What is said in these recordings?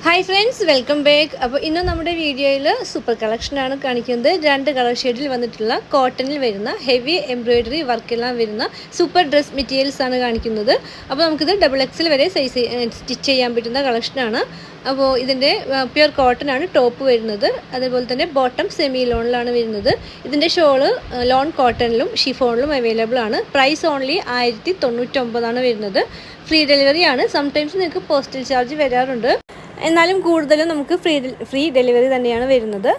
Hi friends welcome back അപ്പോൾ ഇന്ന് നമ്മുടെ വീഡിയോയിൽ സൂപ്പർ കളക്ഷനാണ് കാണിക്കുന്നത്. രണ്ട് കളർ ഷെയ്ഡിൽ വന്നിട്ടുള്ള കോട്ടണിൽ വരുന്ന ഹെവി എംബ്രോയിഡറി വർക്കെല്ലാം വരുന്ന സൂപ്പർ ഡ്രസ് മെറ്റീരിയൽസ് ആണ് കാണിക്കുന്നത്. അപ്പോൾ നമുക്കിത് ഡബിൾ എക്സിൽ വരെ സൈസ് സ്റ്റിച്ച് ചെയ്യാൻ പറ്റുന്ന കളക്ഷനാണ് അപ്പോൾ ഇതിന്റെ പ്യുർ കോട്ടൺ ആണ് ടോപ്പ് വരുന്നത്. അതേപോലെ തന്നെ ബോട്ടം സെമി ലോണിലാണ് വരുന്നത്. ഇതിന്റെ ഷോൾ ലോൺ കോട്ടണിലും ഷിഫോണിലും അവൈലബിൾ ആണ്. പ്രൈസ് ഓൺലി ആയിരത്തി തൊണ്ണൂറ്റൊമ്പതാണ് വരുന്നത്. ഫ്രീ ഡെലിവറി ആണ്. സംടൈംസ് നിങ്ങൾക്ക് പോസ്റ്റൽ ചാർജ് വരാറുണ്ട്. എന്നാലും കൂടുതലും നമുക്ക് ഫ്രീ ഫ്രീ ഡെലിവറി തന്നെയാണ് വരുന്നത്.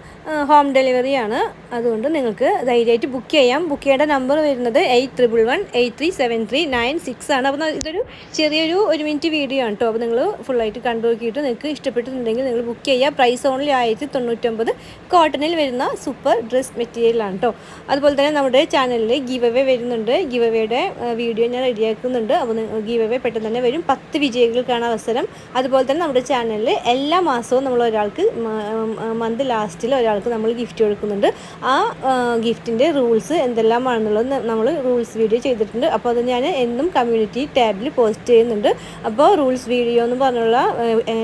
ഹോം ഡെലിവറിയാണ് അതുകൊണ്ട് നിങ്ങൾക്ക് ധൈര്യമായിട്ട് ബുക്ക് ചെയ്യാം. ബുക്ക് ചെയ്യേണ്ട നമ്പർ വരുന്നത് eight triple one eight three seven three nine six ആണ്. അപ്പോൾ ഇതൊരു ചെറിയൊരു ഒരു മിനിറ്റ് വീഡിയോ ആണ് കേട്ടോ അപ്പോൾ നിങ്ങൾ ഫുള്ളായിട്ട് കണ്ടു നോക്കിയിട്ട് നിങ്ങൾക്ക് ഇഷ്ടപ്പെട്ടിട്ടുണ്ടെങ്കിൽ നിങ്ങൾ ബുക്ക് ചെയ്യുക. പ്രൈസ് ഓൺലി ആയിരത്തി തൊണ്ണൂറ്റൊമ്പത് കോട്ടണിൽ വരുന്ന സൂപ്പർ ഡ്രസ് മെറ്റീരിയലാണ് കേട്ടോ അതുപോലെ തന്നെ നമ്മുടെ ചാനലിൽ ഗീവ് അവേ വരുന്നുണ്ട്. ഗീവ് അവേയുടെ വീഡിയോ ഞാൻ റെഡിയാക്കുന്നുണ്ട് അപ്പോൾ ഗീവ് അവേ പെട്ടെന്ന് തന്നെ വരും. പത്ത് വിജയികൾക്കാണ് അവസരം. അതുപോലെ തന്നെ നമ്മുടെ ചാനലിൽ എല്ലാ മാസവും നമ്മൾ ഒരാൾക്ക് മന്ത് ലാസ്റ്റിൽ ഒരാൾക്ക് നമ്മൾ ഗിഫ്റ്റ് കൊടുക്കുന്നുണ്ട്. ആ ഗിഫ്റ്റിന്റെ റൂൾസ് എന്തെല്ലാമാണെന്നുള്ളത് നമ്മൾ റൂൾസ് വീഡിയോ ചെയ്തിട്ടുണ്ട്. അപ്പോൾ അത് ഞാൻ എന്നും കമ്മ്യൂണിറ്റി ടാബിൽ പോസ്റ്റ് ചെയ്യുന്നുണ്ട്. അപ്പോൾ റൂൾസ് വീഡിയോ എന്ന് പറഞ്ഞുള്ള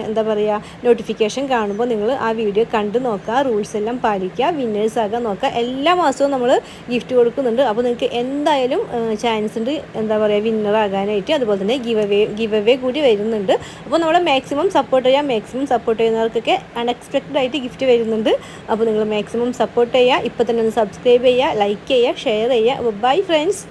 എന്താ പറയുക നോട്ടിഫിക്കേഷൻ കാണുമ്പോൾ നിങ്ങൾ ആ വീഡിയോ കണ്ട് നോക്കുക റൂൾസ് എല്ലാം പാലിക്കുക വിന്നേഴ്സ് ആകാൻ നോക്കുക. എല്ലാ മാസവും നമ്മൾ ഗിഫ്റ്റ് കൊടുക്കുന്നുണ്ട്. അപ്പോൾ നിങ്ങൾക്ക് എന്തായാലും ചാൻസ് ഉണ്ട് എന്താ പറയുക വിന്നറാകാനായിട്ട് അതുപോലെ തന്നെ ഗിവ് അവേ ഗിവ് അവേ കൂടി വരുന്നുണ്ട്. അപ്പോൾ നമ്മൾ മാക്സിമം സപ്പോർട്ട് ചെയ്യാം മാക്സിമം സപ്പോർട്ട് ചെയ്യുന്നവർക്കൊക്കെ അൺഎക്സ്പെക്റ്റഡ് ആയിട്ട് ഗിഫ്റ്റ് വരുന്നുണ്ട്. അപ്പോൾ നിങ്ങൾ മാക്സിമം സപ്പോർട്ട് ചെയ്യുക. ഇപ്പോൾ തന്നെ ഒന്ന് സബ്സ്ക്രൈബ് ചെയ്യുക ലൈക്ക് ചെയ്യുക ഷെയർ ചെയ്യുക. Bye friends